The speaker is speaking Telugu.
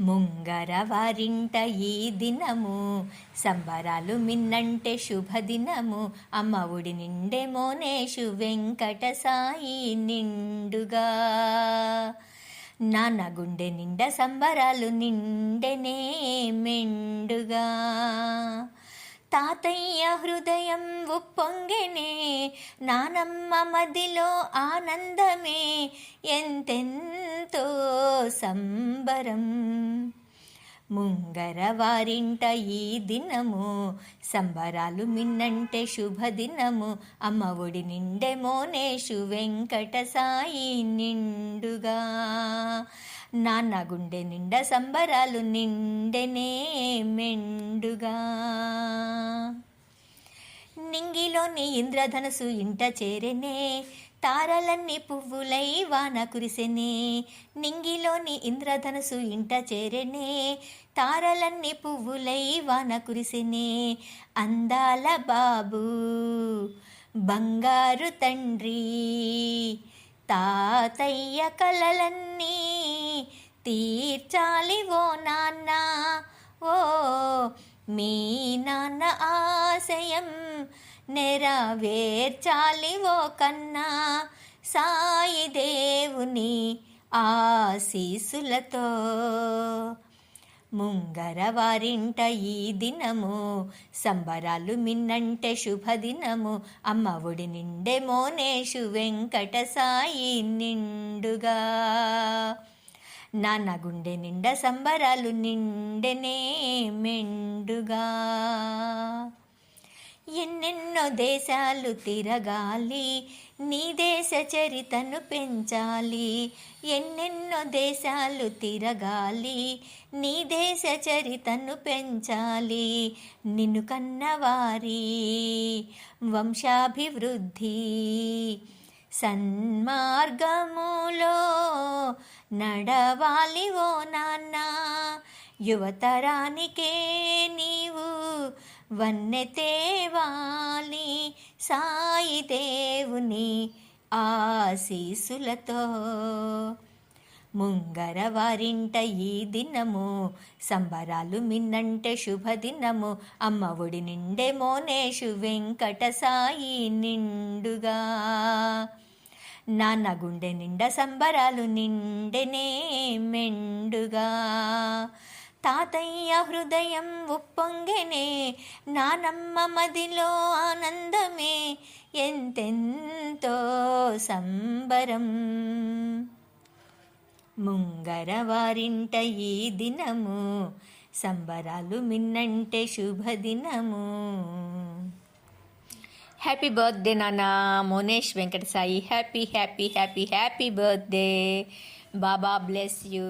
ముంగర వారింట ఈ దినము. సంబరాలు మిన్నంటే శుభదినము. అమ్మ ఒడి నిండే మోనేషు వెంకట సాయి నిండుగా. నాన్న గుండె నిండా సంబరాలు నిండెనే మెండుగా. తాతయ్య హృదయం ఉప్పొంగెనే నానమ్మ మదిలో ఆనందమే ఎంతెంతో సంబరం. ముంగర వారింట ఈ దినము సంబరాలు మిన్నంటే శుభదినము అమ్మ ఒడి నిండే మోనేషు వెంకట సాయి నిండుగా. నాన్న గుండె నిండా సంబరాలు నిండెనే మెండుగా. నింగిలోని ఇంద్రధనసు ఇంట చేరెనే తారలన్నీ పువ్వులై వాన కురిసెనే. నింగిలోని ఇంద్రధనసు ఇంట చేరెనే తారలన్నీ పువ్వులై వాన కురిసెనే. అందాల బాబు బంగారు తండ్రి తాతయ్య కలలన్నీ తీర్చాలి ఓ నాన్న. ఓ మీ నాన్న ఆశయం నెరవేర్చాలి ఓ కన్నా. సాయి దేవుని ఆశీసులతో ముంగర వారింట ఈ దినము సంబరాలు మిన్నంటే శుభదినము. అమ్మ ఒడి నిండే మోనేషు వెంకట సాయి నిండుగా. నాన్న గుండె నిండా సంబరాలు నిండెనే మెండుగా. దేశాలు తిరగాలి నీ దేశ చరితను పెంచాలి. ఎన్నెన్నో దేశాలు తిరగాలి నీ దేశ చరితను పెంచాలి. నిన్ను కన్నవారి వంశాభివృద్ధి సన్మార్గములో నడవాలి ఓ నాన్న. యువతరానికే నీవు వన్నె తేవా సాయి దేవుని ఆశీసులతో. ముంగర వారింట ఈ దినము సంబరాలు మిన్నంటే శుభదినము అమ్మ ఒడి నిండే మోనేషు వెంకట సాయి నిండుగా. నాన్న గుండె నిండా సంబరాలు నిండెనే మెండుగా. తాతయ్య హృదయం ఉప్పొంగెనే నానమ్మ మదిలో ఆనందం ఎంతెంతో సంబరం. ముంగర వారింట ఈ దినము సంబరాలు మిన్నంటే శుభదినము. హ్యాపీ బర్త్డే నాన్న. Monesh Venkata Sai happy happy happy happy birthday Baba bless you